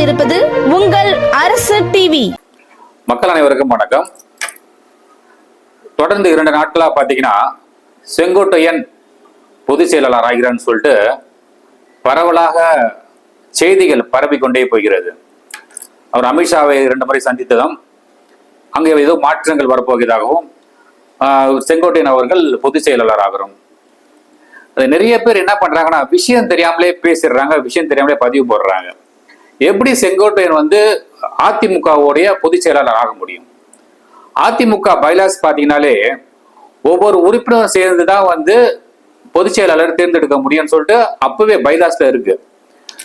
கொண்டிருப்பது உங்கள் அரசு டிவி மக்கள் அனைவருக்கும் வணக்கம். தொடர்ந்து இரண்டு நாட்களா பாத்தீங்கன்னா செங்கோட்டையன் பொதுச் செயலாளர் ஆகிறான்னு சொல்லிட்டு பரவலாக செய்திகள் பரவிக்கொண்டே போகிறது. அவர் அமித்ஷாவை இரண்டு முறை சந்தித்ததும் அங்கே ஏதோ மாற்றங்கள் வரப்போகிறதாகவும் ஆஹ், செங்கோட்டையன் அவர்கள் பொதுச் செயலாளர் ஆகிறோம். அது நிறைய பேர் என்ன பண்றாங்கன்னா விஷயம் தெரியாமலே பேசிடுறாங்க விஷயம் தெரியாமலே பதிவு போடுறாங்க. எப்படி செங்கோட்டையன் வந்து அதிமுகவுடைய பொதுச் செயலாளர் ஆக முடியும்? அதிமுக பைலாஸ் பார்த்தீங்கன்னாலே ஒவ்வொரு உறுப்பினரும் சேர்ந்து தான் வந்து பொதுச் செயலாளர் தேர்ந்தெடுக்க முடியும்னு சொல்லிட்டு அப்பவே பைலாஸ்ல இருக்கு.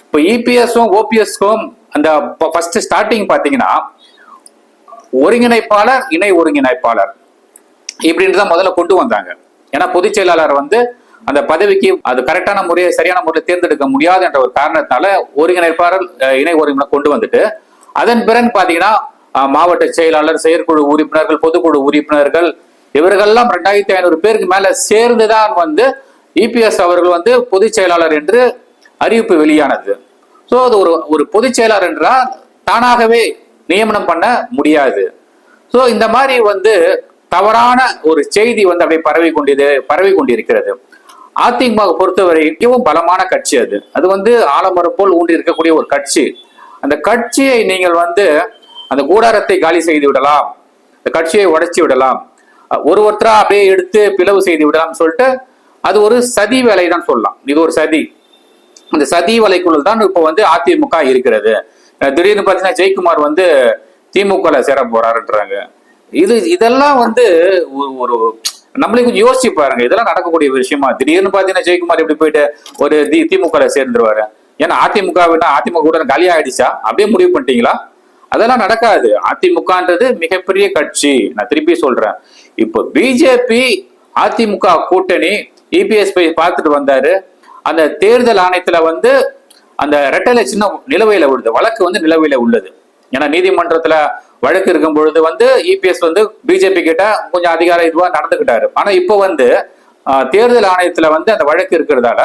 இப்போ இபிஎஸும் ஓபிஎஸ்க்கும் அந்த ஃபர்ஸ்ட் ஸ்டார்டிங் பார்த்தீங்கன்னா ஒருங்கிணைப்பாளர் இணை ஒருங்கிணைப்பாளர் இப்படின்னு தான் முதல்ல கொண்டு வந்தாங்க. ஏன்னா பொதுச் செயலாளர் வந்து அந்த பதவிக்கு அது கரெக்டான முறையை சரியான முறையில் தேர்ந்தெடுக்க முடியாது என்ற ஒரு காரணத்தினால ஒருங்கிணைப்பாளர் இணை ஒருங்கிணை கொண்டு வந்துட்டு அதன் பிறகு பாத்தீங்கன்னா மாவட்ட செயலாளர் செயற்குழு உறுப்பினர்கள் பொதுக்குழு உறுப்பினர்கள் இவர்கள்லாம் ரெண்டாயிரத்தி ஐநூறு பேருக்கு மேல சேர்ந்துதான் வந்து இபிஎஸ் அவர்கள் வந்து பொதுச் செயலாளர் என்று அறிவிப்பு வெளியானது. ஸோ அது ஒரு ஒரு பொதுச் செயலாளர் என்றால் தானாகவே நியமனம் பண்ண முடியாது. ஸோ இந்த மாதிரி வந்து தவறான ஒரு செய்தி வந்து அப்படியே பரவி கொண்டிது பரவி கொண்டிருக்கிறது அதிமுக பொறுத்த வரைக்கும் பலமான கட்சி அது. அது வந்து ஆலமரம் போல் ஊன்றி இருக்கக்கூடிய ஒரு கட்சி. அந்த கட்சியை நீங்கள் வந்து அந்த கூடாரத்தை காலி செய்து விடலாம். இந்த கட்சியை உடைச்சி விடலாம். ஒரு ஒருத்தரா அப்படியே எடுத்து பிளவு செய்து விடலாம் சொல்லிட்டு அது ஒரு சதி வேலை தான் சொல்லலாம். இது ஒரு சதி. அந்த சதி வலைக்குள் தான் இப்போ வந்து அதிமுக இருக்கிறது. திடீர்னு பார்த்தீங்கன்னா ஜெயக்குமார் வந்து திமுகல சேர போறாருன்றாங்க. இது இதெல்லாம் வந்து ஒரு- ஒரு நம்மளே கொஞ்சம் யோசிச்சு பாருங்க. இதெல்லாம் நடக்கக்கூடிய விஷயமா? திடீர்னு பாத்தீங்கன்னா ஜெயக்குமார் இப்படி போயிட்டு ஒரு தி சேர்ந்துருவாரு. ஏன்னா அதிமுக விட அதிமுக கூட காலி ஆயிடுச்சா? அப்படியே முடிவு பண்ணிட்டீங்களா? அதெல்லாம் நடக்காது. அதிமுகன்றது மிகப்பெரிய கட்சி. நான் திருப்பி சொல்றேன். இப்போ பிஜேபி அதிமுக கூட்டணி இபிஎஸ் போய் பார்த்துட்டு வந்தாரு. அந்த தேர்தல் ஆணையத்துல வந்து அந்த ரெட்டலை சின்ன நிலுவையில உள்ளது. வழக்கு வந்து நிலுவையில உள்ளது. ஏன்னா நீதிமன்றத்துல வழக்கு இருக்கும் பொழுது வந்து இபிஎஸ் வந்து பிஜேபி கிட்ட கொஞ்சம் அதிகார இதுவாக நடந்துக்கிட்டாரு ஆனா இப்போ வந்து தேர்தல் ஆணையத்துல வந்து அந்த வழக்கு இருக்கிறதால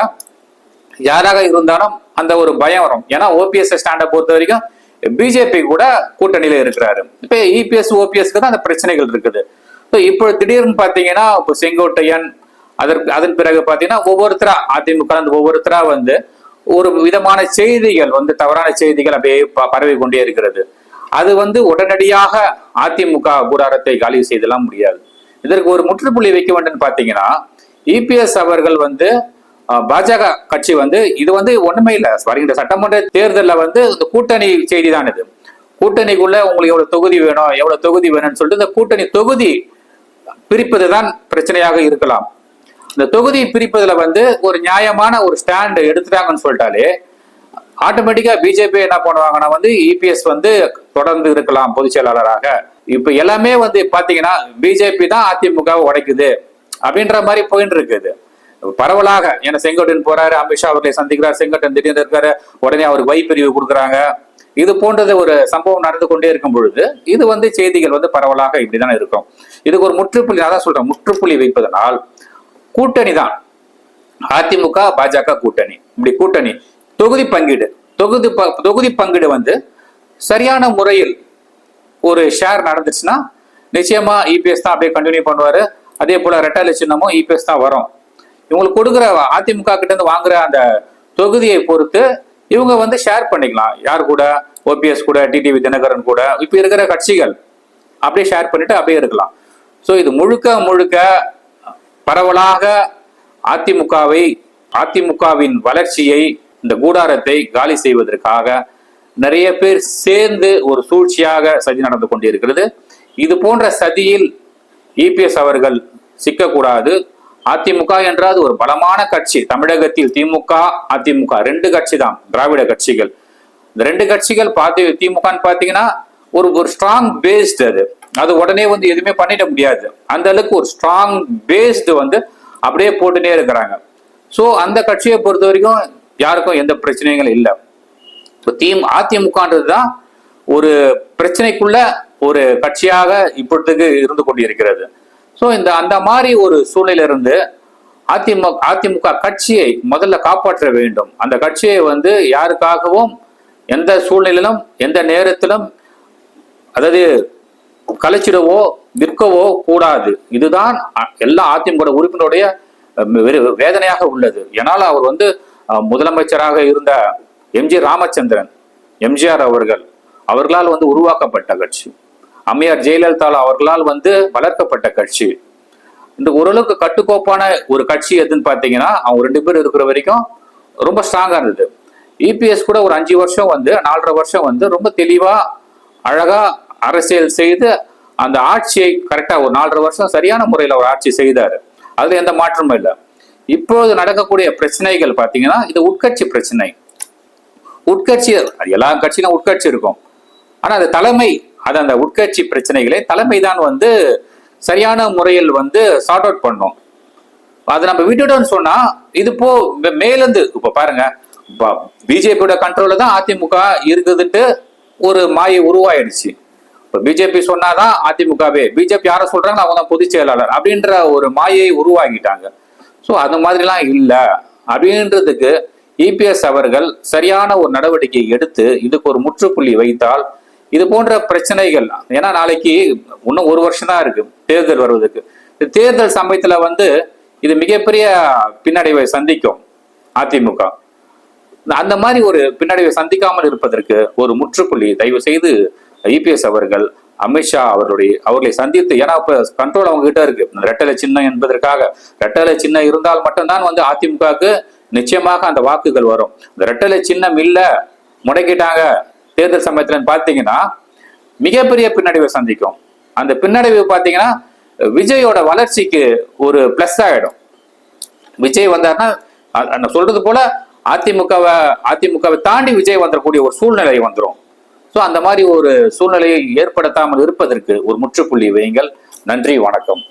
யாராக இருந்தாலும் அந்த ஒரு பயம் வரும். ஏன்னா ஓபிஎஸ் ஸ்டாண்டை பொறுத்த வரைக்கும் பிஜேபி கூட கூட்டணியில இருக்கிறாரு. இப்ப இபிஎஸ் ஓபிஎஸ்க்கு தான் அந்த பிரச்சனைகள் இருக்குது. ஸோ இப்போ திடீர்னு பாத்தீங்கன்னா இப்போ செங்கோட்டையன் அதற்கு அதன் பிறகு பாத்தீங்கன்னா ஒவ்வொருத்தரா அதிமுக அந்த ஒவ்வொருத்தரா வந்து ஒரு விதமான செய்திகள் வந்து தவறான செய்திகள் அப்படியே ப- பரவி கொண்டே இருக்கிறது. அது வந்து உடனடியாக அதிமுக கூடாரத்தை காலி செய்தெல்லாம் முடியாது. இதற்கு ஒரு முற்றுப்புள்ளி வைக்க வேண்டும் பாத்தீங்கன்னா இபிஎஸ் அவர்கள் வந்து பாஜக கட்சி வந்து இது வந்து ஒண்ணுமே இல்லை. வருகின்ற சட்டமன்ற தேர்தலில் வந்து இந்த கூட்டணி செய்தி தான் இது. கூட்டணிக்குள்ள உங்களுக்கு எவ்வளவு தொகுதி வேணும் எவ்வளவு தொகுதி வேணும்னு சொல்லிட்டு இந்த கூட்டணி தொகுதி பிரிப்பது தான் பிரச்சனையாக இருக்கலாம். இந்த தொகுதி பிரிப்பதுல வந்து ஒரு நியாயமான ஒரு ஸ்டாண்ட் எடுத்துட்டாங்கன்னு சொல்லிட்டாலே ஆட்டோமேட்டிக்கா பிஜேபி என்ன பண்ணுவாங்கன்னா வந்து இபிஎஸ் வந்து தொடர்ந்து இருக்கலாம் பொதுச் செயலாளராக. இப்ப எல்லாமே வந்து பாத்தீங்கன்னா பிஜேபி தான் அதிமுகவை உடைக்குது அப்படின்ற மாதிரி போயிட்டு இருக்குது. பரவலாக ஏன்னா செங்கோட்டன் போறாரு அமித்ஷா அவர்களை சந்திக்கிறார் செங்கோட்டன் திடீர்னு இருக்காரு உடனே அவருக்கு வைப்பிரிவு கொடுக்குறாங்க. இது போன்றது ஒரு சம்பவம் நடந்து கொண்டே இருக்கும் பொழுது இது வந்து செய்திகள் வந்து பரவலாக இப்படிதான் இருக்கும். இதுக்கு ஒரு முற்றுப்புள்ளி நான் தான் சொல்றேன் முற்றுப்புள்ளி வைப்பதனால் கூட்டணி தான் அதிமுக பாஜக கூட்டணி. இப்படி கூட்டணி. தொகுதி பங்கீடு தொகுதி ப- தொகுதி பங்கீடு வந்து சரியான முறையில் ஒரு ஷேர் நடந்துச்சுன்னா நிச்சயமா இபிஎஸ் தான் அப்படியே கண்டினியூ பண்ணுவார். அதே போல ரெட்டாலை சின்னமும் இபிஎஸ் தான் வரும். இவங்களுக்கு கொடுக்குற அதிமுக கிட்ட இருந்து வாங்குற அந்த தொகுதியை பொறுத்து இவங்க வந்து ஷேர் பண்ணிக்கலாம். யார் கூட? ஓபிஎஸ் கூட டிடிவி தினகரன் கூட. இப்ப இருக்கிற கட்சிகள் அப்படியே ஷேர் பண்ணிட்டு அப்படியே இருக்கலாம். ஸோ இது முழுக்க முழுக்க பரவலாக அதிமுகவை அதிமுகவின் வளர்ச்சியை இந்த கூடாரத்தை காலி செய்வதற்காக நிறைய பேர் சேர்ந்து ஒரு சூழ்ச்சியாக சதி நடந்து கொண்டிருக்கிறது. இது போன்ற சதியில் இபிஎஸ் அவர்கள் சிக்கக்கூடாது. அதிமுக என்றால் ஒரு பலமான கட்சி. தமிழகத்தில் திமுக அதிமுக ரெண்டு கட்சி தான் திராவிட கட்சிகள். இந்த ரெண்டு கட்சிகள் பார்த்து திமுகன்னு பார்த்தீங்கன்னா ஒரு ஒரு ஸ்ட்ராங் பேஸ்டு அது. அது உடனே வந்து எதுவுமே பண்ணிட முடியாது. அந்த அளவுக்கு ஒரு ஸ்ட்ராங் பேஸ்டு வந்து அப்படியே போட்டுட்டே இருக்கிறாங்க. ஸோ அந்த கட்சியை பொறுத்த வரைக்கும் யாருக்கும் எந்த பிரச்சனைகளும் இல்லை. இப்போ தீம் அதிமுகன்றது தான் ஒரு பிரச்சனைக்குள்ள ஒரு கட்சியாக இப்பொழுதுக்கு இருந்து கொண்டிருக்கிறது. ஸோ இந்த அந்த மாதிரி ஒரு சூழ்நிலை அதிமுக அதிமுக கட்சியை முதல்ல காப்பாற்ற வேண்டும். அந்த கட்சியை வந்து யாருக்காகவும் எந்த சூழ்நிலையிலும் எந்த நேரத்திலும் அதாவது கலைச்சிடவோ விற்கவோ கூடாது. இதுதான் எல்லா அதிமுக உறுப்பினருடைய வேதனையாக உள்ளது. ஏன்னால் அவர் வந்து முதலமைச்சராக இருந்த எம்ஜி ராமச்சந்திரன் எம்ஜிஆர் அவர்கள் அவர்களால் வந்து உருவாக்கப்பட்ட கட்சி. அம்மையார் ஜெயலலிதா அவர்களால் வந்து வளர்க்கப்பட்ட கட்சி. இந்த ஓரளவுக்கு கட்டுக்கோப்பான ஒரு கட்சி எதுன்னு பார்த்தீங்கன்னா அவங்க ரெண்டு பேரும் இருக்கிற வரைக்கும் ரொம்ப ஸ்ட்ராங்காக இருந்தது. இபிஎஸ் கூட ஒரு அஞ்சு வருஷம் வந்து நாலரை வருஷம் வந்து ரொம்ப தெளிவாக அழகாக அரசியல் செய்து அந்த ஆட்சியை கரெக்டாக ஒரு நாலரை வருஷம் சரியான முறையில் அவர் ஆட்சி செய்தார். அதில் எந்த மாற்றமும் இல்லை. இப்போது நடக்கக்கூடிய பிரச்சனைகள் பார்த்தீங்கன்னா இது உட்கட்சி பிரச்சனை. உட்கட்சி அது எல்லா கட்சியிலும் உட்கட்சி இருக்கும். ஆனால் அது தலைமை அது அந்த உட்கட்சி பிரச்சனைகளை தலைமை தான் வந்து சரியான முறையில் வந்து சார்ட் அவுட் பண்ணும். அதை நம்ம விட்டுட்டோம்னு சொன்னா இது போ மேலேருந்து மேலிருந்து இப்ப பாருங்க பிஜேபியோட கண்ட்ரோல தான் அதிமுக இருக்குதுன்ட்டு ஒரு மாயை உருவாயிடுச்சு. இப்போ பிஜேபி சொன்னாதான் அதிமுகவே பிஜேபி யாரை சொல்றாங்க அவங்க தான் பொதுச் செயலாளர் அப்படின்ற ஒரு மாயை உருவாக்கிட்டாங்க. ஸோ அந்த மாதிரிலாம் இல்லை. அப்படின்றதுக்கு இபிஎஸ் அவர்கள் சரியான ஒரு நடவடிக்கை எடுத்து இதுக்கு ஒரு முற்றுப்புள்ளி வைத்தால் இது போன்ற பிரச்சனைகள் ஏன்னா நாளைக்கு இன்னும் ஒரு வருஷம் தான் இருக்கு தேர்தல் வருவதற்கு. தேர்தல் சமயத்துல வந்து இது மிகப்பெரிய பின்னடைவை சந்திக்கும் அதிமுக. அந்த மாதிரி ஒரு பின்னடைவை சந்திக்காமல் இருப்பதற்கு ஒரு முற்றுப்புள்ளி தயவு செய்து ஐபிஎஸ் அவர்கள் அமித்ஷா அவருடைய அவர்களை சந்தித்து ஏன்னா இப்போ கண்ட்ரோல் அவங்க கிட்ட இருக்கு. இந்த ரெட்டலை சின்னம் என்பதற்காக. ரெட்டலை சின்னம் இருந்தால் மட்டும்தான் வந்து அதிமுகவுக்கு நிச்சயமாக அந்த வாக்குகள் வரும். இந்த ரெட்டலை சின்னம் இல்லை முடக்கிட்டாங்க. தேர்தல் சமயத்தில் பார்த்தீங்கன்னா மிகப்பெரிய பின்னடைவை சந்திக்கும். அந்த பின்னடைவு பார்த்தீங்கன்னா விஜயோட வளர்ச்சிக்கு ஒரு பிளஸ் ஆகிடும் விஜய் வந்தாருன்னா நான் சொல்றது போல அதிமுகவை அதிமுகவை தாண்டி விஜய் வந்துடக்கூடிய ஒரு சூழ்நிலை வந்துடும் ஸோ அந்த மாதிரி ஒரு சூழ்நிலையை ஏற்படுத்தாமல் இருப்பதற்கு ஒரு முற்றுப்புள்ளி வையுங்கள். நன்றி வணக்கம்.